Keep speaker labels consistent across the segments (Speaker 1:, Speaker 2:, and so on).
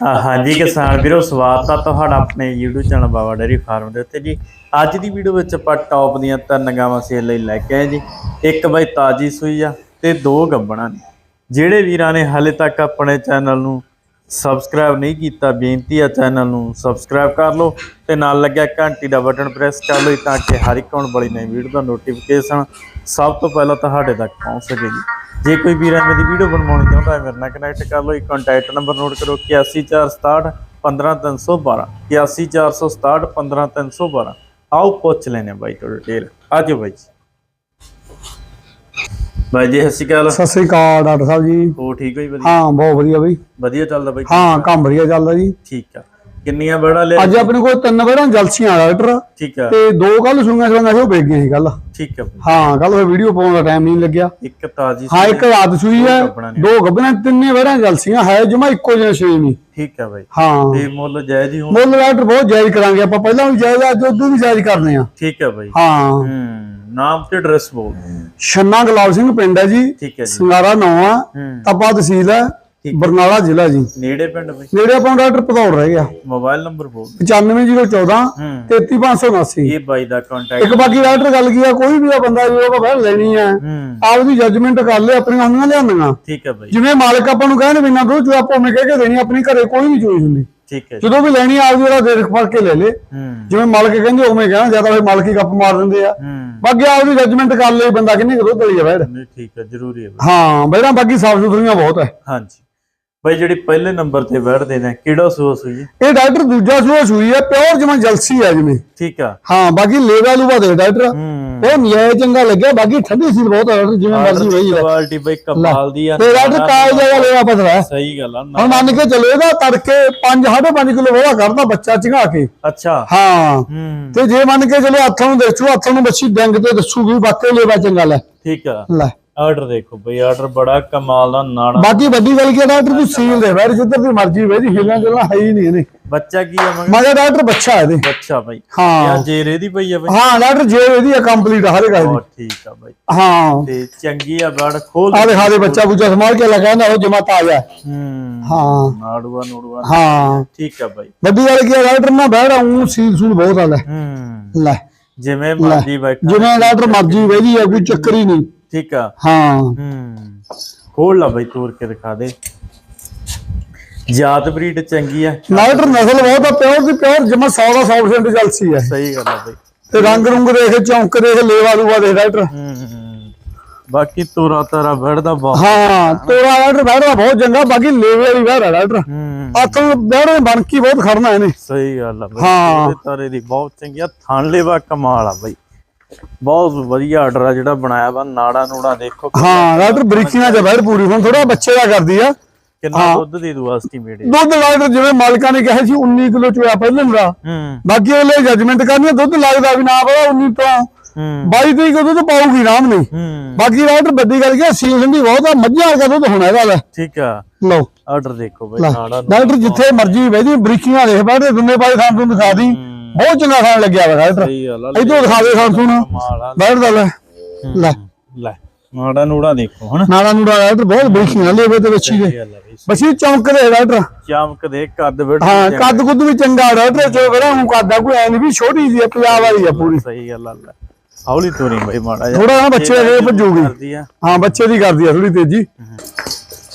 Speaker 1: ਹਾਂਜੀ ਕਿਸਾਨ ਵੀਰੋ, ਸਵਾਗਤ ਆ ਤੁਹਾਡਾ ਆਪਣੇ YouTube channel Baba dairy farm ਦੇ ਉੱਤੇ ਜੀ। ਅੱਜ ਦੀ ਵੀਡੀਓ ਵਿੱਚ ਆਪਾਂ ਟੌਪ ਦੀਆਂ ਤਿੰਨ ਗਾਵਾਂ ਸੇਲ ਲਈ ਲੈ ਕੇ ਆਏ ਜੀ। ਇੱਕ ਬਾਈ ਤਾਜੀ ਸੂਈ ਆ ਤੇ ਦੋ ਗੱਬਣਾ ਨੇ। ਜਿਹੜੇ ਵੀਰਾਂ ਨੇ ਹਾਲੇ ਤੱਕ ਆਪਣੇ ਚੈਨਲ ਨੂੰ ਸਬਸਕ੍ਰਾਈਬ ਨਹੀਂ ਕੀਤਾ, ਬੇਨਤੀ ਆ ਚੈਨਲ ਨੂੰ ਸਬਸਕ੍ਰਾਈਬ ਕਰ ਲਓ ਤੇ ਨਾਲ ਲੱਗਿਆ ਘੰਟੀ ਦਾ ਬਟਨ ਪ੍ਰੈਸ ਕਰ ਲਓ ਤਾਂ ਕਿ ਹਰ ਇੱਕ ਆਉਣ ਵਾਲੀ ਨਵੀਂ ਵੀਡੀਓ ਦਾ ਨੋਟੀਫਿਕੇਸ਼ਨ ਸਭ ਤੋਂ ਪਹਿਲਾਂ ਤੁਹਾਡੇ ਤੱਕ ਪਹੁੰਚ ਸਕੇ ਜੀ। ਜੇ ਕੋਈ ਵੀਰ ਐਵੇਂ ਦੀ ਵੀਡੀਓ ਬਣਵਾਉਣੀ ਚਾਹੁੰਦਾ ਹੈ ਮੇਰੇ ਨਾਲ ਕਨੈਕਟ ਕਰ ਲਓ। ਇਹ ਕੰਟੈਕਟ ਨੰਬਰ ਨੋਟ ਕਰੋ 81467 15312 81467 15312 ਆਓ ਪੁੱਛ ਲੈਨੇ ਬਾਈ ਤੋਂ ਡਿਟੇਲ ਆਜੋ ਬਾਈ। ਬਾਈ ਜੀ ਸਤਿ ਸ਼੍ਰੀ ਅਕਾਲ।
Speaker 2: ਸਤਿ ਸ੍ਰੀ ਅਕਾਲ ਡਾਕਟਰ ਸਾਹਿਬ ਜੀ।
Speaker 1: ਹੋ ਠੀਕ ਹੋ ਜੀ ਵਧੀਆ?
Speaker 2: ਹਾਂ ਬਹੁਤ ਵਧੀਆ ਬਈ।
Speaker 1: ਵਧੀਆ ਚੱਲਦਾ ਬਾਈ?
Speaker 2: ਹਾਂ ਕੰਮ ਵਧੀਆ ਚੱਲਦਾ ਜੀ।
Speaker 1: ਠੀਕ ਆ। ਕਿੰਨੀਆਂ ਬੜਾ ਲਿਆ
Speaker 2: ਅੱਜ ਆਪਣੇ ਕੋਲ ਤਿੰਨ ਵਾਰਾਂ ਜਲਸੀਆਂ ਡਾਕਟਰ
Speaker 1: ਠੀਕ ਆ।
Speaker 2: ਤੇ ਦੋ ਕੱਲ ਸੁਣੀਆਂ ਸੁਣੀਆਂ ਸੀ ਉਹ ਵੇਚ ਗਈਆਂ ਸੀ ਕੱਲ
Speaker 1: ਠੀਕ ਆ।
Speaker 2: ਹਾਂ ਕੱਲ ਫਿਰ ਵੀਡੀਓ ਪਾਉਣ ਦਾ ਟਾਈਮ ਨਹੀਂ ਲੱਗਿਆ।
Speaker 1: ਇੱਕ ਤਾਜੀ
Speaker 2: ਹਾਂ ਇੱਕ ਰਾਤ ਸੂਈ ਹੈ
Speaker 1: ਨੇ।
Speaker 2: ਦੋ ਗੱਭਣਾ ਤਿੰਨੇ ਵਾਰਾਂ ਜਲਸੀਆਂ ਹੈ ਜਮਾ ਇੱਕੋ ਜਿਹਾ ਛੇ ਨਹੀਂ
Speaker 1: ਠੀਕ ਆ ਬਾਈ।
Speaker 2: ਹਾਂ।
Speaker 1: ਤੇ ਮੁੱਲ ਜਾਇਜ਼ ਹੀ ਹੋ
Speaker 2: ਮੁੱਲ ਡਾਕਟਰ ਬਹੁਤ ਜਾਇਜ਼ ਕਰਾਂਗੇ ਆਪਾਂ। ਪਹਿਲਾਂ ਵੀ ਜਾਇਜ਼ ਅੱਜ ਉਦੋਂ ਵੀ ਜਾਇਜ਼ ਕਰਨੇ ਆ।
Speaker 1: ਠੀਕ ਆ ਬਾਈ।
Speaker 2: ਹਾਂ।
Speaker 1: ਨਾਮ ਤੇ ਐਡਰੈਸ ਬੋਲ।
Speaker 2: ਛੰਨਾ ਗੁਲਾਬ ਸਿੰਘ ਪਿੰਡ ਹੈ ਜੀ।
Speaker 1: ਠੀਕ ਹੈ ਜੀ।
Speaker 2: ਸੰਗਾਰਾ ਨੌਵਾਂ।
Speaker 1: ਹੂੰ।
Speaker 2: ਤਪਾ ਤਹਿਸੀਲ ਹੈ। ਬਰਨਾਲਾ ਜ਼ਿਲ੍ਹਾ ਜੀ।
Speaker 1: ਨੇੜੇ ਪਿੰਡ ਬਾਈ।
Speaker 2: ਨੇੜੇ ਆਪਾਂ ਡਾਕਟਰ ਪਧੌੜ ਰਹਿ ਗਿਆ।
Speaker 1: ਮੋਬਾਈਲ ਨੰਬਰ ਬੋਲ
Speaker 2: 95014
Speaker 1: ਹੂੰ।
Speaker 2: 33579
Speaker 1: ਇਹ ਬਾਈ ਦਾ ਕੰਟੈਕਟ
Speaker 2: ਇੱਕ ਬਾਕੀ ਡਾਕਟਰ ਗੱਲ ਕੀ ਆ ਕੋਈ ਵੀ ਆ ਬੰਦਾ ਜੋ ਆਪਾਂ ਬਹਿ ਲੈਣੀ ਆ।
Speaker 1: ਹੂੰ।
Speaker 2: ਆਪਦੀ ਜੱਜਮੈਂਟ ਕਰ ਲੈ ਆਪਣੀਆਂ ਹੁੰਦੀਆਂ ਲਿਆਂਦੀਆਂ।
Speaker 1: ਠੀਕ ਹੈ ਬਾਈ।
Speaker 2: ਜਿਵੇਂ ਮਾਲਕ ਆਪਾਂ ਨੂੰ ਕਹਿੰਦੇ ਵੀ ਨਾ ਦੋ ਜੋ ਆਪਾਂ ਉਵੇਂ ਕਹਿ ਕੇ ਦੇਣੀ ਆਪਣੀ ਘਰੇ ਕੋਈ ਨਹੀਂ ਚੋਈ ਹੁੰਦੀ।
Speaker 1: ਠੀਕ ਹੈ
Speaker 2: ਜਦੋਂ ਵੀ ਲੈਣੀ ਆ ਆਪਦੀ ਉਹਦਾ ਦੇਖ ਫੜ ਕੇ ਲੈ ਲੇ। ਜਿਵੇਂ ਮਾਲਕ ਕਹਿੰਦੇ ਉਵੇਂ ਕਹਿਣਾ ਜ਼ਿਆਦਾ ਫਿਰ ਮਾਲਕ ਹੀ ਗੱਪ ਮਾਰ ਦਿੰਦੇ ਆ। ਬਾਕੀ ਆਪਦੀ ਜੱਜਮੈਂਟ ਕਰ ਲੈ ਬੰਦਾ ਕਿੰਨੀ ਕੁ ਦੁੱਧ ਲਈ ਆ ਬੈਠ।
Speaker 1: ਨਹੀਂ ਠੀਕ ਹੈ ਜ਼ਰੂਰੀ ਹੈ।
Speaker 2: ਹਾਂ ਬੈਠਾ ਬਾਕੀ ਸਾਫ਼ ਸੁਥਰੀਆਂ ਬਹੁਤ ਹੈ
Speaker 1: ਹਾਂਜੀ। ਬਾਈ ਜਿਹੜੀ ਪਹਿਲੇ ਨੰਬਰ ਤੇ ਬੈਠਦੇ ਨੇ ਕਿਹੜਾ ਸੋਸ ਹੋਈ
Speaker 2: ਇਹ ਡਾਕਟਰ ਦੂਜਾ ਸੂਆ ਸੂਈ ਹੈ ਪਿਓਰ ਜਿਵੇਂ ਜਲਸੀ ਆ ਜਿਵੇਂ।
Speaker 1: ਠੀਕ ਆ।
Speaker 2: ਹਾਂ ਬਾਕੀ ਲੇਵਾ ਲੂਵਾ ਦੇ ਡਾਕਟਰ। ਉਹ ਨਿਆਏ ਚੰਗਾ ਲੱਗਿਆ ਬਾਕੀ ਠੰਡੀ ਸੀ ਬਹੁਤ ਆ ਡਾਕਟਰ ਜਿਵੇਂ ਮਰਜ਼ੀ ਵਹੀ ਹੈ
Speaker 1: ਕੁਆਲਿਟੀ ਬਾਈ ਕਮਾਲ ਦੀ ਆ।
Speaker 2: ਤੇ ਡਾਕਟਰ ਕਾਲ ਜਗ੍ਹਾ ਲੈਵਾ ਪਤਲਾ
Speaker 1: ਸਹੀ ਗੱਲ ਆ
Speaker 2: ਹੁਣ ਮੰਨ ਕੇ ਚੱਲੋ ਇਹਦਾ ਤੜਕੇ 5 5.5 ਕਿਲੋ ਵਾਹ ਕਰਦਾ ਬੱਚਾ ਚੰਗਾ ਕੇ।
Speaker 1: ਅੱਛਾ।
Speaker 2: ਹਾਂ।
Speaker 1: ਹੂੰ।
Speaker 2: ਤੇ ਜੇ ਮੰਨ ਕੇ ਚੱਲੋ ਹੱਥਾਂ ਨੂੰ ਦੇਖੋ ਹੱਥਾਂ ਨੂੰ ਬੱਚੀ ਡੰਗ ਤੇ ਦੱਸੂਗੀ ਵਾਕਈ ਲੈਵਾ ਚੰਗਾ ਲੈ।
Speaker 1: ਠੀਕ ਆ।
Speaker 2: ਲੈ।
Speaker 1: ਆਰਡਰ ਦੇਖੋ ਬਈ ਆਰਡਰ ਬੜਾ ਕਮਾਲ ਦਾ ਨਾੜਾ
Speaker 2: ਬਾਕੀ ਵੱਡੀ ਗੱਲ ਕੀ ਹੈ ਡਾਕਟਰ ਤੂੰ ਸੀਲ ਦੇ ਬੈਠ ਜਿੱਧਰ ਦੀ ਮਰਜ਼ੀ ਵੇ ਜੀ ਹਿੱਲਾਂ ਜੁਲਾਂ ਹੈ ਹੀ ਨਹੀਂ ਇਹਨੇ।
Speaker 1: ਬੱਚਾ ਕੀ ਆ ਮਗਰ?
Speaker 2: ਮਗਰ ਡਾਕਟਰ ਬੱਚਾ ਇਹਦੇ।
Speaker 1: ਬੱਚਾ ਬਾਈ।
Speaker 2: ਹਾਂ।
Speaker 1: ਯਾ ਜੇਰੇ ਦੀ ਪਈ ਆ ਬਾਈ?
Speaker 2: ਹਾਂ ਡਾਕਟਰ ਜੇ ਇਹਦੀ ਕੰਪਲੀਟ ਹਰ ਗੱਲ ਦੀ
Speaker 1: ਬਹੁਤ ਠੀਕ ਆ ਬਾਈ।
Speaker 2: ਹਾਂ।
Speaker 1: ਤੇ ਚੰਗੀ ਆ ਬੜ ਖੋਲ
Speaker 2: ਆ ਦਿਖਾ ਦੇ ਬੱਚਾ ਬੁੱਚਾ ਸੰਭਾਲ ਕੇ ਲਗਾਉਂਦਾ ਉਹ ਜਮਾ ਤਾਜ਼ਾ। ਹੈ।
Speaker 1: ਹੂੰ।
Speaker 2: ਹਾਂ
Speaker 1: ਨਾੜੂਆ ਨੂੜੂਆ।
Speaker 2: ਹਾਂ।
Speaker 1: ਠੀਕ ਆ ਬਾਈ।
Speaker 2: ਵੱਡੀ ਗੱਲ ਕੀ ਹੈ ਡਾਕਟਰ ਨਾ ਬੈਠ ਆਉਂ ਸੀਲ ਸੂਲ ਬਹੁਤ ਆ ਲੈ।
Speaker 1: ਹੂੰ।
Speaker 2: ਲੈ।
Speaker 1: ਜਿਵੇਂ ਮਰਜ਼ੀ ਬੈਠਾ
Speaker 2: ਜਿਵੇਂ ਡਾਕਟਰ ਮਰਜ਼ੀ ਵੇਦੀ ਆ ਕੋਈ ਚੱਕਰ ਹੀ ਨਹੀਂ।
Speaker 1: ਠੀਕ ਆ।
Speaker 2: ਹਾਂ।
Speaker 1: ਹੂੰ। ਖੋਲ ਲਾ ਬਾਈ ਤੋੜ ਕੇ ਦਿਖਾ ਦੇ। ਜਾਤ ਬਰੀਡ ਚੰਗੀ ਆ।
Speaker 2: ਡਾਕਟਰ ਨਸਲ ਬਹੁਤ ਆ ਪਿਓਰ ਦੀ ਪਿਓਰ ਜਮਾ 100 ਦਾ 100% ਜਲਸੀ ਹੈ
Speaker 1: ਸਹੀ ਗੱਲ ਆ ਬਾਈ।
Speaker 2: ਤੇ ਰੰਗ ਰੁੰਗ ਦੇਖ ਚੌਂਕ ਦੇਖ ਲੇਵਾ ਲੂਵਾ ਦੇਖ ਡਾਕਟਰ
Speaker 1: ਹੂੰ ਬਾਕੀ ਤੋਰਾ ਤਾਰਾ ਬੜਦਾ ਬਹੁਤ।
Speaker 2: ਹਾਂ ਤੋਰਾ ਡਾਕਟਰ ਬੈਠਦਾ ਬਹੁਤ ਚੰਗਾ ਬਾਕੀ ਲੇਵੇ ਵਾਲੀ ਬੈਠ ਆ ਡਾਕਟਰ
Speaker 1: ਹੂੰ।
Speaker 2: ਹੱਥ ਨੂੰ ਬੈਠੇ ਬਣ ਕੇ ਬਹੁਤ ਖੜਨਾ ਇਹਨੇ।
Speaker 1: ਸਹੀ ਗੱਲ ਆ ਬਾਈ।
Speaker 2: ਹਾਂ।
Speaker 1: ਤਾਰੇ ਦੀ ਬਹੁਤ ਚੰਗੀ ਆ ਥਣ ਲੈਵਾ ਕਮਾਲ ਆ ਬਾਈ। ਬਹੁਤ ਵਧੀਆ ਆਰਡਰ ਆ ਜਿਹੜਾ ਬਣਾਇਆ ਵਾ ਨਾੜਾ ਨੂੜਾ ਦੇਖੋ
Speaker 2: ਹਾਂ ਡਾਕਟਰ ਬਰੀਕੀਆਂ ਚ ਬੈਠ ਪੂਰੀ ਹੁਣ ਥੋੜਾ ਬੱਚੇ ਦਾ ਕਰਦੀ ਆ।
Speaker 1: ਕਿੰਨਾ ਦੁੱਧ ਦੇ ਦੂ ਐਸਟੀਮੇਟ
Speaker 2: ਦੁੱਧ ਡਾਕਟਰ ਜਿਵੇਂ ਮਾਲਕਾਂ ਨੇ ਕਿਹਾ ਸੀ 19 ਕਿਲੋ ਚੋਇਆ ਪਹਿਲਾਂ ਦਾ
Speaker 1: ਹੂੰ।
Speaker 2: ਬਾਕੀ ਉਹਲੇ ਜੱਜਮੈਂਟ ਕਰਨੀ ਦੁੱਧ ਲੱਗਦਾ ਵੀ ਨਾ ਪਤਾ 19 ਤੋਂ
Speaker 1: ਹੂੰ।
Speaker 2: 22 ਤਰੀਕ ਨੂੰ ਦੁੱਧ ਪਾਉਗੀ ਰਾਮ ਨੇ
Speaker 1: ਹੂੰ।
Speaker 2: ਬਾਕੀ ਡਾਕਟਰ ਵੱਡੀ ਗੱਲ ਕੀ ਸੀਲ ਦੀ ਬਹੁਤ ਆ ਮੱਝਾਂ ਵਰਗਾ ਦੁੱਧ ਹੋਣਾ ਇਹਦਾ ਲੈ।
Speaker 1: ਠੀਕ ਆ।
Speaker 2: ਲਓ।
Speaker 1: ਆਰਡਰ ਦੇਖੋ ਬਾਈ ਨਾੜਾ
Speaker 2: ਡਾਕਟਰ ਜਿੱਥੇ ਮਰਜ਼ੀ ਬੈਠੀ ਬਰੀਕੀਆਂ ਦੇਖ ਬੈਠੇ ਦੁੰਨੇ ਪਾਸੇ ਤੋਂ ਦਿਖਾ ਦੀ। ਬਹੁਤ ਚੰਗਾ ਖਾਣ ਲੱਗਿਆ ਵਾ ਡਾਕਟਰ।
Speaker 1: ਸਹੀ ਗੱਲ ਆ
Speaker 2: ਇਦੋਂ ਦਿਖਾ ਦੇ ਤੋਂ
Speaker 1: ਕਮਾਲ ਆ
Speaker 2: ਬੈਠਦਾ ਲੈ। ਲੈ।
Speaker 1: ਲੈ ਨਾੜਾ ਨੂੜਾ ਦੇਖੋ ਹਨਾ?
Speaker 2: ਨਾਲਾ ਨੂੜਾ ਡਾਕਟਰ ਬਹੁਤ ਬਰੀਕੀਆਂ ਲੈਵੇ ਤੇ ਬੱਚੀ ਦੇ।
Speaker 1: ਸਹੀ ਗੱਲ ਆ ਬਈ
Speaker 2: ਬੱਚੀ ਚੌਂਕ ਦੇ ਡਾਕਟਰ।
Speaker 1: ਚਮਕ ਦੇ ਕੱਦ ਬੜ
Speaker 2: ਹਾਂ ਕੱਦ ਕੁੱਦ ਵੀ ਚੰਗਾ ਡਾਕਟਰ ਚੋ ਕਰਾਂ ਹੂੰ ਕੱਦਾ ਕੋਈ ਐ ਨਹੀਂ ਵੀ ਛੋਟੀ ਜੀ ਆ ਪੰਜਾਬ ਵਾਲੀ ਆ ਪੂਰੀ।
Speaker 1: ਸਹੀ ਗੱਲ ਆ ਲੈ। ਹੌਲੀ ਤੋਰੀ ਬਈ ਮਾੜਾ ਜਿਹਾ।
Speaker 2: ਥੋੜਾ ਨਾ ਬੱਚੇ ਦੇ ਭੱਜੂਗੀ।
Speaker 1: ਕਰਦੀ ਆ।
Speaker 2: ਹਾਂ ਬੱਚੇ ਦੀ ਕਰਦੀ ਆ ਥੋੜੀ ਤੇਜ਼ੀ।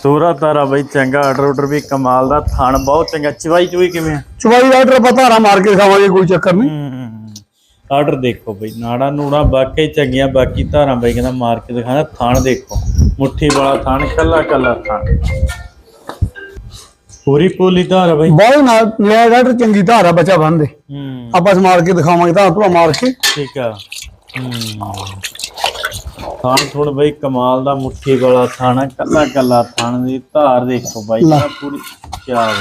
Speaker 1: ਤੋਰਾ ਤਾਰਾ ਬਈ ਚੰਗਾ ਆਰਡਰ ਆਰਡਰ ਵੀ ਕਮਾਲ ਦਾ ਥਣ ਬਹੁਤ ਚੰਗਾ। ਚਵਾਈ ਚੁਈ ਕਿਵੇਂ? ਆ
Speaker 2: ਚਵਾਈ ਡਾਕਟਰ ਆਪਾਂ ਧਾਰਾ ਮਾਰ ਕੇ ਖਾਵਾਂਗੇ ਕੋਈ ਚੱਕਰ ਨਹੀਂ।
Speaker 1: ਆਰਡਰ ਦੇਖੋ ਬਈ ਨਾੜਾ ਨੂੜਾ ਬਾਕੀ ਚੰਗੀਆਂ ਬਾਕੀ ਧਾਰਾਂ ਬਈ ਕਹਿੰਦਾ ਮਾਰ ਕੇ ਦਿਖਾਣਾ ਥਣ ਦੇਖੋ। ਮੁੱਠੀ ਵਾਲਾ ਥਣ ਕੱਲਾ ਕੱਲਾ ਥਣ ਪੂਰੀ ਪੂਲੀ ਧਾਰ ਬਈ।
Speaker 2: ਬਹੁਤ ਨਾਲ ਲੈ ਡਾਕਟਰ ਚੰਗੀ ਧਾਰਾ ਬੱਚਾ ਬੰਨਦੇ
Speaker 1: ਹੂੰ।
Speaker 2: ਆਪਾਂ ਸਮਾਰ ਕੇ ਦਿਖਾਵਾਂਗੇ ਤਾਂ ਭਲਾ ਮਾਰ ਕੇ।
Speaker 1: ਠੀਕ ਆ। ਹੂੰ। ਥਣ ਥੋੜ ਬਈ ਕਮਾਲ ਦਾ ਮੁੱਠੀ ਵਾਲਾ ਥਣ ਕੱਲਾ ਕੱਲਾ ਥਣ ਦੀ ਧਾਰ ਦੇਖੋ ਬਾਈ
Speaker 2: ਲੈ।
Speaker 1: ਆਹ ਪੂਰੀ ਕੀ ਬਾਤ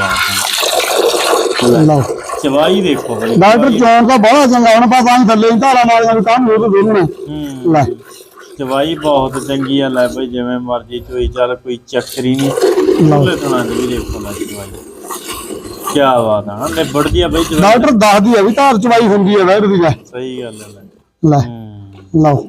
Speaker 1: ਹੈ।
Speaker 2: ਲਓ।
Speaker 1: ਚਵਾਈ ਦੇਖੋ ਬਈ
Speaker 2: ਡਾਕਟਰ ਚੌਣ ਤਾਂ ਬਹੁਤ ਚੰਗਾ ਹੁਣ ਨਹੀਂ ਥੱਲੇ ਹੀ ਧਾਰਾ ਮਾਰੀਆਂ ਵੀ ਕੰਮ ਹੋ ਦੋਨੋਂ ਨੇ।
Speaker 1: ਹੂੰ।
Speaker 2: ਲੈ।
Speaker 1: ਚਵਾਈ ਬਹੁਤ ਚੰਗੀ ਆ ਲੈ ਬਈ ਜਿਵੇਂ ਮਰਜ਼ੀ ਚੋਈ ਚੱਲ ਕੋਈ ਚੱਕਰੀ ਨਹੀਂ। ਤੋਂ ਨਾ ਵੀ ਦੇਖੋ ਲੈ ਚਵਾਈ। ਕੀ ਬਾਤ ਆ ਨਿਬੜਦੀ ਆ ਬਈ ਚਵਾਈ।
Speaker 2: ਡਾਕਟਰ ਦੱਸਦੀ ਆ ਵੀ ਧਾਰ ਚਵਾਈ ਹੁੰਦੀ ਹੈ ਡਾਕਟਰ ਦੀ ਲੈ।
Speaker 1: ਸਹੀ ਗੱਲ ਹੈ ਲੈ।
Speaker 2: ਲੈ।
Speaker 1: ਹੂੰ।
Speaker 2: ਲਓ।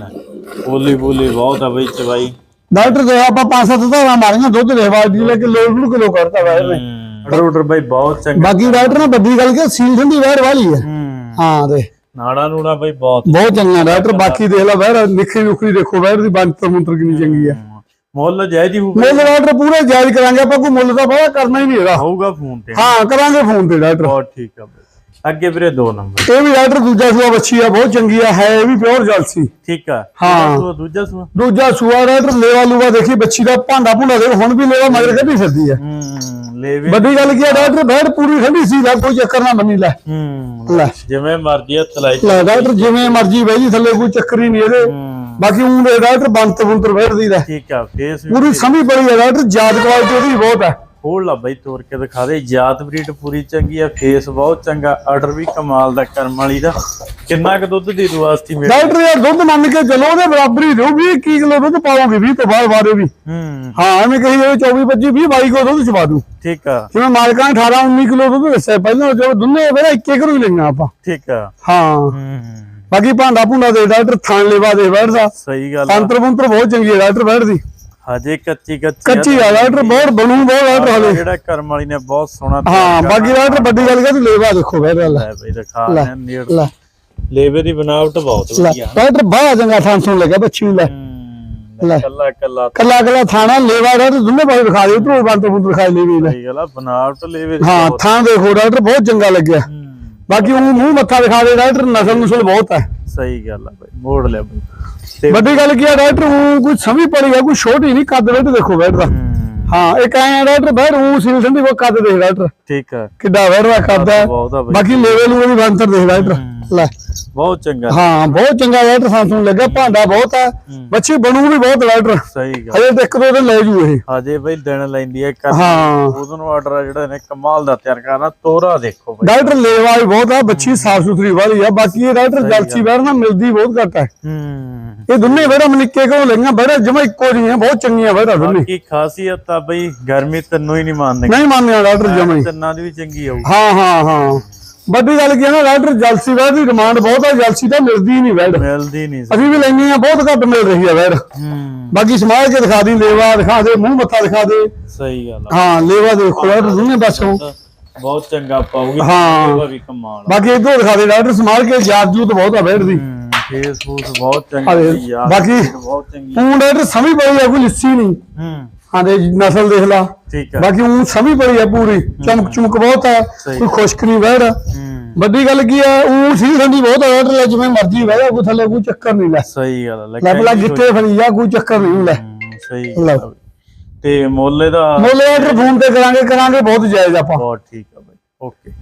Speaker 1: ਲੈ। ਬੋਲੀ ਬੋਲੀ ਬਹੁਤ ਆ ਬਈ ਚਵਾਈ
Speaker 2: ਡਾਕਟਰ ਦੇ ਆਪਾਂ ਪੰਜ ਸੱਤ ਧਾਰਾਂ ਮਾਰੀਆਂ ਦੁੱਧ ਦੇ ਬਾਅਦ ਜੀ ਲੈ ਕੇ ਲੋੜ ਨੂੰ ਕਿਲੋ ਕਰਤਾ ਵਾ ਇਹਨੇ
Speaker 1: ਹੂੰ। ਆਰਡਰ ਆਰਡਰ ਬਾਈ ਬਹੁਤ ਚੰਗਾ।
Speaker 2: ਬਾਕੀ ਡਾਕਟਰ ਨੇ ਵੱਡੀ ਗੱਲ ਕਿ ਸੀਲ ਠੰਡੀ ਵੈੜ ਵਾਲੀ ਹੈ।
Speaker 1: ਹੂੰ
Speaker 2: ਦੇ
Speaker 1: ਨਾੜਾ ਨੂੜਾ ਬਾਈ ਬਹੁਤ
Speaker 2: ਬਹੁਤ ਚੰਗਾ ਡਾਕਟਰ ਬਾਕੀ ਦੇਖ ਲੈ ਵੈੜ ਨਿੱਖੀ ਨੁਖਰੀ ਦੇਖੋ ਵੈੜ ਦੀ ਬੰਤਰ ਮੁੰਤਰ ਕਿੰਨੀ ਚੰਗੀ ਹੈ।
Speaker 1: ਮੁੱਲ ਜਾਇਜ਼ ਹੀ ਹੋਊਗਾ।
Speaker 2: ਮੁੱਲ ਡਾਕਟਰ ਪੂਰੇ ਜਾਇਜ਼ ਕਰਾਂਗੇ ਆਪਾਂ ਕੋਈ ਮੁੱਲ ਤਾਂ ਬਾਹਲਾ ਕਰਨਾ ਹੀ ਨਹੀਂ ਹੈਗਾ
Speaker 1: ਹੋਊਗਾ ਫੋਨ ਤੇ।
Speaker 2: ਹਾਂ ਕਰਾਂਗੇ ਫੋਨ ਤੇ ਡਾਕਟਰ।
Speaker 1: ਬਹੁਤ ਠੀਕ ਆ ਬਾਈ। ਅੱਗੇ ਵੀਰੇ ਦੋ ਨੰਬਰ।
Speaker 2: ਇਹ ਵੀ ਡਾਕਟਰ ਦੂਜਾ ਸੂਆ ਬੱਚੀ ਆ ਬਹੁਤ ਚੰਗੀ ਆ ਹੈ ਇਹ ਵੀ ਪਿਓਰ ਜਲਸੀ
Speaker 1: ਠੀਕ ਆ।
Speaker 2: ਹਾਂ।
Speaker 1: ਦੂਜਾ ਸੂਆ, ਦੂਜਾ ਸੂਆ?
Speaker 2: ਦੂਜਾ ਸੂਆ ਲੇਵਾ ਲੂਵਾ ਦੇਖੀ ਬੱਚੀ ਦਾ ਭਾਂਡਾ ਭੁੰਡਾ ਦੇ ਹੁਣ ਵੀ ਲੇਵਾ ਮਗਰ ਕੱਢੀ ਫਿਰਦੀ
Speaker 1: ਹੈ ਲੈਵੇ
Speaker 2: ਵੱਡੀ ਗੱਲ ਕੀ ਆ ਡਾਕਟਰ ਬੈਠ ਪੂਰੀ ਠੰਡੀ ਸੀ ਲੈ ਕੋਈ ਚੱਕਰ ਨਾ ਮੰਨੀ ਲੈ।
Speaker 1: ਹੂੰ
Speaker 2: ਲੈ।
Speaker 1: ਜਿਵੇਂ ਮਰਜ਼ੀ ਹੱਥ ਲਾਈ
Speaker 2: ਲੈ ਡਾਕਟਰ ਜਿਵੇਂ ਮਰਜ਼ੀ ਬਹਿ ਜੀ ਥੱਲੇ ਕੋਈ ਚੱਕਰ ਹੀ ਨਹੀਂ ਇਹਦੇ।
Speaker 1: ਹੂੰ।
Speaker 2: ਬਾਕੀ ਉਹ ਦੇ ਡਾਕਟਰ ਬੰਤ ਬੁੰਤਰ ਬੈਠਦੀ ਲੈ
Speaker 1: ਠੀਕ ਆ ਫੇਸ ਵੀ
Speaker 2: ਪੂਰੀ ਸਮਝ ਪੜੀ ਹੈ ਡਾਕਟਰ ਯਾਦ ਕੁਆਲਿਟੀ ਉਹਦੀ ਬਹੁਤ ਹੈ
Speaker 1: ਹੋਰ ਲਾ ਬਾਈ ਤੋੜ ਕੇ ਦਿਖਾ ਦੇ। ਜਾਤ ਬਰੀਡ ਪੂਰੀ ਚੰਗੀ ਆ ਫੇਸ ਬਹੁਤ ਚੰਗਾ ਆਰਡਰ ਵੀ ਕਮਾਲ ਦਾ ਕਰਮ ਵਾਲੀ ਦਾ। ਕਿੰਨਾ ਕੁ ਦੁੱਧ ਦੇ ਦੂ ਆਸਤੀ ਮੇਰੇ
Speaker 2: ਡਾਕਟਰ ਯਾਰ ਦੁੱਧ ਮੰਨ ਕੇ ਚੱਲੋ ਉਹਦੇ ਬਰਾਬਰ ਹੀ ਦਿਓ 20 ਕੀ ਕਿਲੋ ਦੁੱਧ ਪਾਓਗੇ 20 ਤੋਂ ਬਾਅਦ ਬਾਰੇ ਵੀ।
Speaker 1: ਹੂੰ।
Speaker 2: ਹਾਂ ਐਵੇਂ ਕਹੀ ਜਾਵੇ 24 25 20 22 ਕਿਲੋ ਦੁੱਧ ਚਵਾ ਦੂ
Speaker 1: ਠੀਕ ਆ।
Speaker 2: ਜਿਵੇਂ ਮਾਲਕਾਂ ਨੇ 18 19 ਕਿਲੋ ਦੁੱਧ ਦੱਸਿਆ ਪਹਿਲਾਂ ਜੋ ਦੁੰਨੇ ਫਿਰ ਇੱਕੇ ਘਰੋਂ ਹੀ ਲਈਆਂ ਆਪਾਂ।
Speaker 1: ਠੀਕ ਆ।
Speaker 2: ਹਾਂ। ਬਾਕੀ ਭਾਂਡਾ ਭੁੰਡਾ ਦੇ ਡਾਕਟਰ ਥਾਣ ਲੈਵਾ ਦੇ ਬੈਠਦਾ।
Speaker 1: ਸਹੀ ਗੱਲ ਆ।
Speaker 2: ਅੰਤਰ ਮੰਤਰ ਬਹੁਤ ਚੰਗੀ ਹੈ ਡਾਕਟਰ ਬੈਠਦੀ।
Speaker 1: ਹਜੇ ਕੱਚੀ ਕੱਚੀ
Speaker 2: ਕੱਚੀ ਆ ਡਾਕਟਰ ਬਹੁਤ ਬਣੂ ਬਹੁਤ ਡਾਕਟਰ ਹਲੇ।
Speaker 1: ਜਿਹੜਾ ਕਰਮ ਵਾਲੀ ਨੇ ਬਹੁਤ ਸੋਹਣਾ
Speaker 2: ਹਾਂ ਬਾਕੀ ਡਾਕਟਰ ਵੱਡੀ ਗੱਲ ਕਿ ਲੈਵਾ ਦੇਖੋ ਬੈਠ ਲੈ।
Speaker 1: ਲੈ ਬਈ ਦਿਖਾ
Speaker 2: ਲੈ,
Speaker 1: ਰਹੇ ਨੇੜ।
Speaker 2: ਲੈ।
Speaker 1: ਲੇਵੇ ਦੀ ਬਣਾਵਟ ਬਹੁਤ ਵਧੀਆ।
Speaker 2: ਡਾਕਟਰ ਬਾਹਲਾ ਚੰਗਾ ਥਾਂ ਸੁਣ ਲੱਗਾ ਬੱਚੀ ਨੂੰ ਲੈ।
Speaker 1: ਕੱਲਾ ਕੱਲਾ।
Speaker 2: ਕੱਲਾ ਕੱਲਾ ਥਾਣਾ ਲੈਵਾ ਡਾਕਟਰ ਦੁੰਨੇ ਪਾਸੇ ਦਿਖਾ ਦੇ ਉਧਰੋਂ ਬੰਦ ਬੰਦ ਦਿਖਾਈ ਲੈਵੀ ਲੈ
Speaker 1: ਸਹੀ ਗੱਲ ਆ ਬਣਾਵਟ ਲੇਵੇ ਦੀ
Speaker 2: ਹਾਂ। ਥਾਂ ਦੇਖੋ ਡਾਕਟਰ ਬਹੁਤ ਚੰਗਾ ਲੱਗਿਆ।
Speaker 1: ਹੂੰ,
Speaker 2: ਬਾਕੀ ਉਹ ਮੂੰਹ ਮੱਥਾ ਦਿਖਾ ਦੇ ਡਾਕਟਰ ਨਸਲ ਨਸਲ ਬਹੁਤ ਹੈ।
Speaker 1: ਸਹੀ ਗੱਲ ਆ ਬਈ ਮੋੜ ਲਿਆ ਬਈ
Speaker 2: ਵੱਡੀ ਗੱਲ ਕੀ ਹੈ ਡਾਕਟਰ ਉਹ ਕੋਈ ਸਮਝ ਪੜੀ ਹੈ ਕੋਈ ਛੋਟੀ ਨਹੀਂ ਕੱਦ ਵਿੱਚ ਦੇਖੋ ਬੈਠਦਾ
Speaker 1: ਹੂੰ,
Speaker 2: ਹਾਂ ਇੱਕ ਆਇਆ ਡਾਕਟਰ ਬੈਠ ਉਹ ਸੀਲ ਸੰਦੀ ਉਹ ਕੱਦ ਦੇਖ ਡਾਕਟਰ
Speaker 1: ਠੀਕ ਆ।
Speaker 2: ਕਿੱਡਾ ਕੱਦ
Speaker 1: ਆ। ਬਈ।
Speaker 2: ਬਾਕੀ ਲੈਵਲ ਨੂੰ ਵੀ ਬੰਤਰ ਦੇਖ ਡਾਕਟਰ ਲੈ।
Speaker 1: ਬਹੁਤ ਚੰਗਾ।
Speaker 2: ਹਾਂ ਬਹੁਤ ਚੰਗਾ ਡਾਕਟਰ ਸਾਨੂੰ ਲੱਗਾ ਭਾਂਡਾ ਬਹੁਤ ਹੈ। ਬੱਚੀ ਬਣੂ ਵੀ ਬਹੁਤ ਡਾਕਟਰ
Speaker 1: ਸਹੀ ਗੱਲ।
Speaker 2: ਹਜੇ ਇੱਕ ਦੋ ਦਿਨ ਲੈ ਜੂ ਇਹ।
Speaker 1: ਹਜੇ ਬਈ ਦਿਨ ਲੈਂਦੀ ਹੈ ਕਰ
Speaker 2: ਹਾਂ।
Speaker 1: ਉਹਦੋਂ ਆਰਡਰ ਆ ਜਿਹੜਾ ਨੇ ਕਮਾਲ ਦਾ ਤਿਆਰ ਕਰਨਾ ਤੋਰਾ ਦੇਖੋ ਬਈ।
Speaker 2: ਡਾਕਟਰ ਲੇਵਾ ਵੀ ਬਹੁਤ ਆ ਬੱਚੀ ਸਾਫ਼ ਸੁਥਰੀ ਵਾਲੀ ਆ ਬਾਕੀ ਇਹ ਡਾਕਟਰ ਜਲਸੀ ਬੈਰ ਨਾ ਮਿਲਦੀ ਬਹੁਤ ਘੱਟ ਹੈ
Speaker 1: ਹੂੰ।
Speaker 2: ਇਹ ਦੋਨੇ ਬੈਰਾ ਮਨਿੱਕੇ ਕੋਲ ਲਈਆਂ ਬੈਰਾ ਜਮਾ ਇੱਕੋ ਜਿਹੀਆਂ ਬਹੁਤ ਚੰਗੀਆਂ ਬੈਰਾ ਦੋਨੇ।
Speaker 1: ਕੀ ਖਾਸੀਅਤ ਆ ਬਈ ਗਰਮੀ ਤੈਨੂੰ ਹੀ ਨਹੀਂ ਮੰਨਦੇ।
Speaker 2: ਨਹੀਂ ਮੰਨਿਆ ਡਾਕਟਰ ਜਮਾ ਹੀ।
Speaker 1: ਤਿੰਨਾਂ ਦੀ ਵੀ ਚੰਗੀ ਆਊ
Speaker 2: ਹਾਂ ਹਾਂ ਹਾਂ। ਵੱਡੀ ਗੱਲ ਕੀ ਹੈ ਨਾ ਡਾਕਟਰ ਜਲਸੀ ਬੈਰ ਦੀ ਡਿਮਾਂਡ ਬਹੁਤ ਹੈ ਜਲਸੀ ਤਾਂ ਮਿਲਦੀ ਨਹੀਂ ਬੈਰ
Speaker 1: ਮਿਲਦੀ ਨਹੀਂ
Speaker 2: ਅਸੀਂ ਵੀ ਲੈਣੀ ਆ ਬਹੁਤ ਘੱਟ ਮਿਲ ਰਹੀ
Speaker 1: ਹੂੰ
Speaker 2: ਬਾਕੀ ਸਮਾਜ ਕੇ ਦਿਖਾ ਦੀ ਲੇਵਾ ਦਿਖਾ ਦੇ ਮੂੰਹ ਮੱਥਾ ਦਿਖਾ ਦੇ।
Speaker 1: ਸਹੀ ਗੱਲ
Speaker 2: ਹਾਂ ਲੇਵਾ ਦੇਖੋ ਡਾਕਟਰ ਦੋਨੇ ਪਾਸੋਂ
Speaker 1: ਬਹੁਤ ਚੰਗਾ ਪਾਉਗੀ
Speaker 2: ਹਾਂ।
Speaker 1: ਉਹਦਾ ਵੀ ਕਮਾਲ
Speaker 2: ਬਾਕੀ ਇਧਰੋਂ ਦਿਖਾ ਦੇ ਡਾਕਟਰ ਸਮਾਲ ਕੇ ਯਾਦ ਜੂਤ ਬਹੁਤ ਆ ਬੈਠ ਦੀ।
Speaker 1: ਫੇਸ ਫੂਸ ਬਹੁਤ ਚੰਗੀ ਯਾਰ
Speaker 2: ਬਾਕੀ-
Speaker 1: ਬਹੁਤ ਚੰਗੀ
Speaker 2: ਹੁਣ ਡਾਕਟਰ ਸਮਝ ਪਈ ਆ ਕੋਈ ਲਿੱਸੀ ਨਹੀਂ।
Speaker 1: ਹੂੰ।
Speaker 2: ਹਾਂ ਦੇ ਨਸਲ ਦੇਖ ਲਾ।
Speaker 1: ਠੀਕ ਆ।
Speaker 2: ਬਾਕੀ ਉਹ ਸਮਝ ਪਈ ਆ ਪੂਰੀ ਚਮਕ ਚਮਕ ਬਹੁਤ ਆ। ਕੋਈ ਖੁਸ਼ਕ ਨਹੀਂ
Speaker 1: ਹੂੰ।
Speaker 2: ਵੱਡੀ ਗੱਲ ਕੀ ਆ ਉਹ ਸੀ ਠੰਡੀ ਬਹੁਤ ਆ ਲੈ ਜਿਵੇਂ ਮਰਜ਼ੀ ਜਾ ਕੋਈ ਥੱਲੇ ਕੋਈ ਚੱਕਰ ਨਹੀਂ ਲੈ।
Speaker 1: ਸਹੀ ਗੱਲ ਲੈ
Speaker 2: ਲੈ ਭਲਾ ਗਿੱਟੇ ਫੜੀ ਜਾ ਕੋਈ ਚੱਕਰ ਨਹੀਂ ਲੈ।
Speaker 1: ਹੂੰ, ਸਹੀ। ਗੱਲ। ਤੇ ਮੋਲੇ ਦਾ
Speaker 2: ਮੋਲੇ ਡਾਕਟਰ ਫੋਨ ਤੇ ਕਰਾਂਗੇ ਕਰਾਂਗੇ ਬਹੁਤ ਜਾਇਜ਼ ਆਪਾਂ।
Speaker 1: ਬਹੁਤ ਠੀਕ ਆ ਬਈ ਓਕੇ।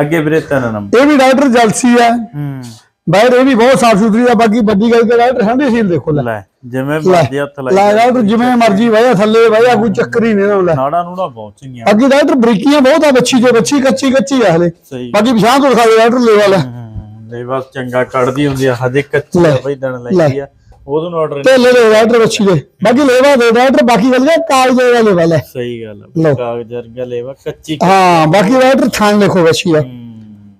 Speaker 1: ਅੱਗੇ ਵੀਰੇ ਤਿੰਨ ਨੰਬਰ।
Speaker 2: ਇਹ ਵੀ ਡਾਕਟਰ ਜਲਸੀ ਆ।
Speaker 1: ਹੂੰ।
Speaker 2: ਬਾਹਰ ਇਹ ਵੀ ਬਹੁਤ ਸਾਫ਼ ਸੁਥਰੀ ਆ ਬਾਕੀ ਵੱਡੀ ਗੱਲ ਕਿ ਡਾਕਟਰ ਠੰਡੀ ਸੀਲ ਦੇਖੋ ਲੈ।
Speaker 1: ਜਿਵੇਂ
Speaker 2: ਲੈ
Speaker 1: ਮਰਜ਼ੀ ਹੱਥ ਲਾਈ
Speaker 2: ਲੈ ਡਾਕਟਰ ਜਿਵੇਂ ਮਰਜ਼ੀ ਜਾ ਥੱਲੇ ਜਾ ਕੋਈ ਚੱਕਰ ਹੀ ਨਹੀਂ ਨਾ ਲੈ
Speaker 1: ਨਾੜਾ ਨੂੜਾ ਬਹੁਤ ਚੰਗੀਆਂ।
Speaker 2: ਅੱਗੇ ਡਾਕਟਰ ਬਰੀਕੀਆਂ ਬਹੁਤ ਆ ਬੱਚੀ ਜੋ ਬੱਚੀ ਕੱਚੀ ਕੱਚੀ ਆ ਹਲੇ।
Speaker 1: ਸਹੀ।
Speaker 2: ਬਾਕੀ ਪਛਾਣ ਤੋਂ ਦਿਖਾ ਦੇ ਡਾਕਟਰ ਲੈ ਲੈ
Speaker 1: ਹੂੰ ਨਹੀਂ ਬਸ ਚੰਗਾ ਕੱਢਦੀ ਹੁੰਦੀ ਆ ਹਜੇ ਕੱਚੀ ਆ
Speaker 2: ਲੈ।
Speaker 1: ਬਈ ਦਿਨ ਲੈਂਦੀ ਆ। ਉਹਦੋਂ ਆਰਡਰ
Speaker 2: ਢੇਲੇ ਦੇ ਡਾਕਟਰ ਬੱਚੀ ਦੇ। ਬਾਕੀ ਲੈਵਾ ਦੇ ਡਾਕਟਰ ਬਾਕੀ ਗੱਲ ਹੈ ਕਾਗਜ਼ ਦਾ ਲੈਵਾ ਲੈ।
Speaker 1: ਸਹੀ ਗੱਲ ਆ। ਕਾਗਜ਼ ਵਰਗਾ ਲੈਵਾ ਕੱਚੀ
Speaker 2: ਹਾਂ ਬਾਕੀ ਡਾਕਟਰ ਥਾਣ ਦੇਖੋ ਬੱਚੀ
Speaker 1: ਹੂੰ,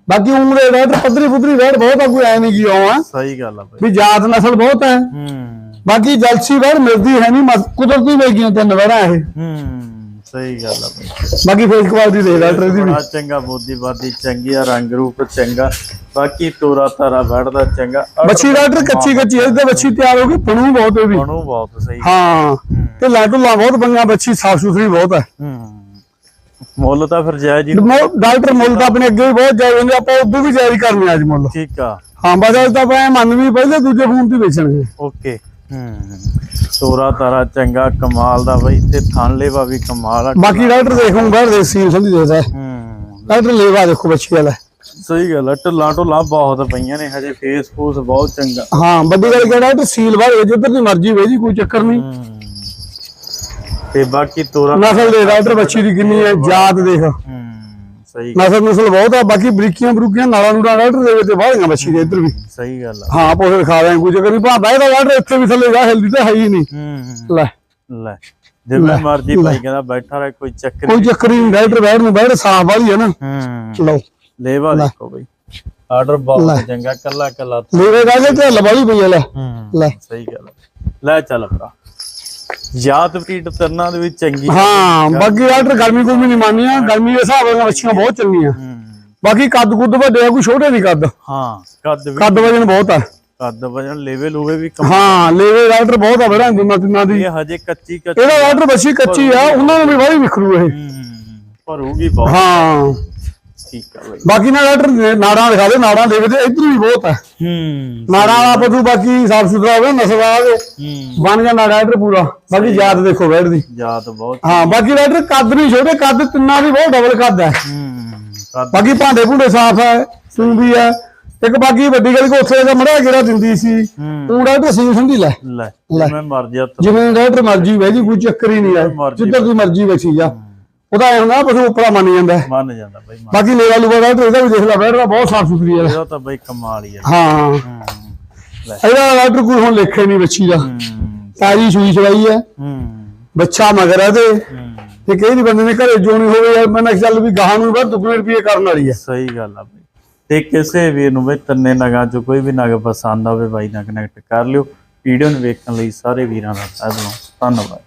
Speaker 2: ਬਾਕੀ ਉਮਰੇ ਡਾਕਟਰ ਪੱਧਰੀ ਪੁੱਧਰੀ ਰੇਡ ਬਹੁਤ ਆ ਕੋਈ ਐ ਨਹੀਂ ਕੀ ਆਉਂ
Speaker 1: ਸਹੀ ਗੱਲ ਆ ਬਈ।
Speaker 2: ਵੀ ਜਾਤ ਨਸਲ ਬਹੁਤ ਹੈ
Speaker 1: ਹੂੰ।
Speaker 2: ਬਾਕੀ ਜਲਸੀ ਵੈਰ ਮਿਲਦੀ ਹੈ ਨਹੀਂ ਕੁਦਰਤੀ ਵੇਗੀਆਂ ਤਿੰਨ ਵੈਰਾਂ ਇਹ।
Speaker 1: ਹੂੰ ਸਹੀ ਗੱਲ ਆ ਬਈ।
Speaker 2: ਬਾਕੀ ਫੇਸ ਕੁਆਲਿਟੀ ਦੇ ਡਾਕਟਰ ਦੀ ਵੀ।
Speaker 1: ਬੜਾ ਚੰਗਾ ਬੋਦੀ ਬਾਦੀ ਚੰਗੀ ਆ ਰੰਗ ਰੂਪ ਚੰਗਾ। ਬਾਕੀ ਤੋਰਾ ਤਾਰਾ ਵੜਦਾ ਚੰਗਾ।
Speaker 2: ਬੱਚੀ ਡਾਕਟਰ ਕੱਚੀ ਕੱਚੀ ਇਹਦੇ ਬੱਚੀ ਤਿਆਰ ਹੋ ਗਈ ਪਣੂ ਬਹੁਤ ਹੈ ਵੀ।
Speaker 1: ਬਣੂ ਬਹੁਤ ਸਹੀ
Speaker 2: ਹਾਂ ਤੇ ਲਾਟੂ ਲਾ ਬਹੁਤ ਬੰਗਾ ਬੱਚੀ ਸਾਫ਼ ਸੁਥਰੀ ਬਹੁਤ ਹੈ
Speaker 1: ਹੂੰ। ਮੁੱਲ ਤਾਂ ਫਿਰ ਜਾਇਜ਼ ਹੀ
Speaker 2: ਡਾਕਟਰ ਮੁੱਲ ਤਾਂ ਆਪਣੇ ਅੱਗੇ ਵੀ ਬਹੁਤ ਜਾਇਜ਼ ਹੁੰਦੇ ਆਪਾਂ ਉਦੋਂ ਵੀ ਜਾਰੀ ਕਰਨੇ ਅੱਜ ਮੁੱਲ।
Speaker 1: ਠੀਕ ਆ।
Speaker 2: ਹਾਂ ਬਸ ਅੱਜ ਤਾਂ ਆਪਾਂ ਮੰਨ ਵੀ ਪਹਿਲੇ ਦੂਜੇ ਫੋਨ ਤੇ ਵੇਚਣਗੇ।
Speaker 1: ਓਕੇ। ਹੂੰ। ਤੋਰਾ ਤਾਰਾ ਚੰਗਾ ਕਮਾਲ ਦਾ ਬਈ ਤੇ ਥਣ ਲੇਵਾ ਵੀ ਕਮਾਲ ਆ
Speaker 2: ਬਾਕੀ ਡਾਕਟਰ ਦੇਖੂੰ ਬਾਹਰ ਦੇ ਸੀਨ ਸੰਧੀ ਦੇਖਦਾ। ਹੈ।
Speaker 1: ਹੂੰ
Speaker 2: ਡਾਕਟਰ ਲੇਵਾ ਦੇਖੋ ਬੱਚੀ ਵਾਲਾ।
Speaker 1: ਸਹੀ ਗੱਲ ਆ ਢੱਲਾਂ ਢੁੱਲਾਂ ਬਹੁਤ ਪਈਆਂ ਨੇ ਹਜੇ ਫੇਸ ਫੂਸ ਬਹੁਤ ਚੰਗਾ।
Speaker 2: ਹਾਂ ਵੱਡੀ ਗੱਲ ਕਿਹੜਾ ਡਾਕਟਰ ਸੀਲ ਬਾਹਰ ਜਿੱਧਰ ਦੀ ਮਰਜ਼ੀ ਵੇ ਜੀ ਕੋਈ ਚੱਕਰ ਨਹੀਂ।
Speaker 1: ਹੂੰ। ਤੇ ਬਾਕੀ ਤੋਰਾ
Speaker 2: ਨਸਲ ਦੇ ਡਾਕਟਰ ਬੱਚੀ ਦੀ ਕਿੰਨੀ ਹੈ ਜਾਤ ਦੇਖ।
Speaker 1: ਹੂੰ। ਸਹੀ
Speaker 2: ਨਸਲ ਨਸਲ ਬਹੁਤ ਆ ਬਾਕੀ ਬਰੀਕੀਆਂ ਬਰੂਕੀਆਂ ਨਾਲਾਂ ਨੂੰ ਡਾਕਟਰ ਦੇ ਵਿੱਚ ਬਾਹਲੀਆਂ ਬੱਚੀ ਦੇ ਇੱਧਰ ਵੀ।
Speaker 1: ਸਹੀ ਗੱਲ ਆ।
Speaker 2: ਹਾਂ ਪੋਸੇ ਖਾ ਰਹੇ ਕੋਈ ਚੱਕਰ ਨਹੀਂ। ਭਾ ਬੈਠਾ ਡਾਕਟਰ ਇੱਥੇ ਵੀ ਥੱਲੇ ਜਾ ਹਿਲਦੀ ਤਾਂ ਹੈ ਹੀ ਨਹੀਂ। ਲੈ।
Speaker 1: ਲੈ ਜਿਵੇਂ ਮਰਜ਼ੀ ਭਾਈ ਕਹਿੰਦਾ ਬੈਠਾ ਰਹੇ ਕੋਈ ਚੱਕਰ
Speaker 2: ਕੋਈ ਚੱਕਰ ਨਹੀਂ ਡਾਕਟਰ ਬੈਠ ਨੂੰ ਬੈਠ ਸਾਫ਼ ਵਾਲੀ ਹੈ ਨਾ।
Speaker 1: ਹੂੰ।
Speaker 2: ਲਓ।
Speaker 1: ਲੇਵਾ ਦੇਖੋ ਬਈ। ਆਰਡਰ ਬਹੁਤ ਚੰਗਾ ਕੱਲਾ ਕੱਲਾ
Speaker 2: ਮੇਰੇ ਰਾਜੇ ਤੇ ਲਵਾਲੀ ਪਈ ਲੈ। ਲੈ।
Speaker 1: ਸਹੀ ਗੱਲ। ਲੈ ਚੱਲ ਭਰਾ। ਯਾਦ ਬਰੀਡ ਤਰਨਾ ਦੇ ਵਿੱਚ ਚੰਗੀ
Speaker 2: ਹਾਂ ਬਾਕੀ ਡਾਕਟਰ ਗਰਮੀ ਕੋਈ ਨਹੀਂ ਮੰਨਿਆ ਗਰਮੀ ਦੇ ਹਿਸਾਬ ਨਾਲ ਬੱਚੀਆਂ ਬਹੁਤ ਚੰਗੀਆਂ। ਬਾਕੀ ਕੱਦ ਕੁੱਦ ਵੱਡੇ ਆ ਕੋਈ ਛੋਟੇ ਨਹੀਂ ਕੱਦ।
Speaker 1: ਹਾਂ ਕੱਦ ਵੀ
Speaker 2: ਕੱਦ ਵਜਨ ਬਹੁਤ ਆ।
Speaker 1: ਕੱਦ ਵਜਨ ਲੈਵਲ ਹੋਵੇ ਵੀ ਕਮ
Speaker 2: ਹਾਂ ਲੇਵੇ ਡਾਕਟਰ ਬਹੁਤ ਆ ਬੜਾ ਦੁਨਾ ਤਿੰਨਾਂ ਦੀ।
Speaker 1: ਇਹ ਹਜੇ ਕੱਚੀ ਕੱਚੀ
Speaker 2: ਇਹਦਾ ਡਾਕਟਰ ਬੱਚੀ ਕੱਚੀ ਆ ਉਹਨਾਂ ਨੂੰ ਵੀ ਬੜੀ ਵਿਖਰੂ ਇਹ।
Speaker 1: ਭਰੂਗੀ ਬਹੁਤ।
Speaker 2: ਹਾਂ।
Speaker 1: ਠੀਕ ਆ ਬਈ।
Speaker 2: ਬਾਕੀ ਨਾ ਡਾਕਟਰ ਨੇ ਨਾੜਾਂ ਦਿਖਾ ਦੇ ਨਾੜਾਂ ਦੇਖਦੇ ਇੱਧਰ ਵੀ ਬਹੁਤ ਆ।
Speaker 1: ਹੂੰ।
Speaker 2: ਨਾੜਾਂ ਵਾਲਾ ਪਸ਼ੂ ਬਾਕੀ ਸਾਫ਼ ਸੁਥਰਾ ਹੋਵੇ ਨਸਲ ਵਾਲਾ ਹੋਵੇ
Speaker 1: ਹੂੰ।
Speaker 2: ਬਣ ਜਾਂਦਾ ਡਾਕਟਰ ਪੂਰਾ। ਬਾਕੀ ਯਾਦ ਦੇਖੋ ਬੈਠ ਦੀ।
Speaker 1: ਯਾਦ ਬਹੁਤ।
Speaker 2: ਹਾਂ ਬਾਕੀ ਡਾਕਟਰ ਕੱਦ ਨਹੀਂ ਛੋਟੇ ਕੱਦ ਤਿੰਨਾਂ ਦੀ ਬਹੁਤ ਡਬਲ ਕੱਦ ਹੈ
Speaker 1: ਹੂੰ। ਕੱਦ।
Speaker 2: ਬਾਕੀ ਭਾਂਡੇ ਭੁੰਡੇ ਸਾਫ਼ ਹੈ ਤੂੰ ਵੀ ਹੈ ਇੱਕ ਬਾਕੀ ਵੱਡੀ ਗੱਲ ਕੋ ਉੱਥੇ ਦਾ ਮੜਾ ਜਿਹੜਾ ਦਿੰਦੀ ਸੀ
Speaker 1: ਹੂੰ।
Speaker 2: ਤੂੰ ਸੀ ਸੰਧੀ ਲੈ।
Speaker 1: ਲੈ
Speaker 2: ਲੈ।
Speaker 1: ਮੈਂ ਮਰ ਜਾ
Speaker 2: ਜਿਵੇਂ ਡਾਕਟਰ ਮਰਜ਼ੀ ਬਹਿ ਜੀ ਕੋਈ ਚੱਕਰ ਹੀ ਨਹੀਂ ਹੈ
Speaker 1: ਮਰਜ਼ੀ
Speaker 2: ਜਿੱਦਾਂ ਦੀ ਮਰਜ਼ੀ ਬੈਠੀ ਜਾ ਉਹਦਾ ਐ ਹੁੰਦਾ ਪਸ਼ੂ ਉੱਪਰਾ ਮੰਨ ਜਾਂਦਾ। ਹੈ।
Speaker 1: ਮੰਨ ਜਾਂਦਾ ਬਈ ਮੰਨ
Speaker 2: ਬਾਕੀ ਲੇਵਾ ਲੂਵਾ ਡਾਕਟਰ ਇਹਦਾ ਵੀ ਦੇਖ ਲੈ ਬੈਠਦਾ ਬਹੁਤ ਸਾਫ਼ ਸੁਥਰੀ ਹੈ
Speaker 1: ਇਹਦਾ ਤਾਂ ਬਈ ਕਮਾਲ ਹੀ
Speaker 2: ਹਾਂ।
Speaker 1: ਹੂੰ ਲੈ।
Speaker 2: ਇਹਦਾ ਡਾਕਟਰ ਕੋਈ ਹੁਣ ਲਿਖੇ ਨਹੀਂ ਬੱਚੀ ਦਾ।
Speaker 1: ਹੂੰ।
Speaker 2: ਤਾਜੀ ਸੂਈ ਚੜਾਈ ਹੈ
Speaker 1: ਹੂੰ।
Speaker 2: ਬੱਚਾ ਮਗਰ ਹੈ ਤੇ।
Speaker 1: ਹੂੰ।
Speaker 2: ਤੇ ਕਈ ਬੰਦੇ ਨੇ ਘਰੇ ਜੋਣੀ ਹੋਵੇ ਯਾਰ ਮੈਂ ਕਿਹਾ ਚੱਲ ਵੀ ਗਾਹਾਂ ਨੂੰ ਬਾਅਦ ਦੁੱਗਣੇ ਰੁਪਏ ਕਰਨ ਵਾਲੀ ਹੈ
Speaker 1: ਸਹੀ ਗੱਲ ਆ ਬਈ। ਤੇ ਕਿਸੇ ਵੀਰ ਨੂੰ ਬਈ ਤੰਨੇ ਨਗਾਂ ਚੋਂ ਕੋਈ ਵੀ ਨਗ ਪਸੰਦ ਆਵੇ ਬਾਈ ਨਾਲ ਕਨੈਕਟ ਕਰ ਲਿਓ। ਵੀਡੀਓ ਨੂੰ ਵੇਖਣ ਲਈ ਸਾਰੇ ਵੀਰਾਂ ਦਾ ਤਹਿ ਦਿਲੋਂ ਧੰਨਵਾਦ।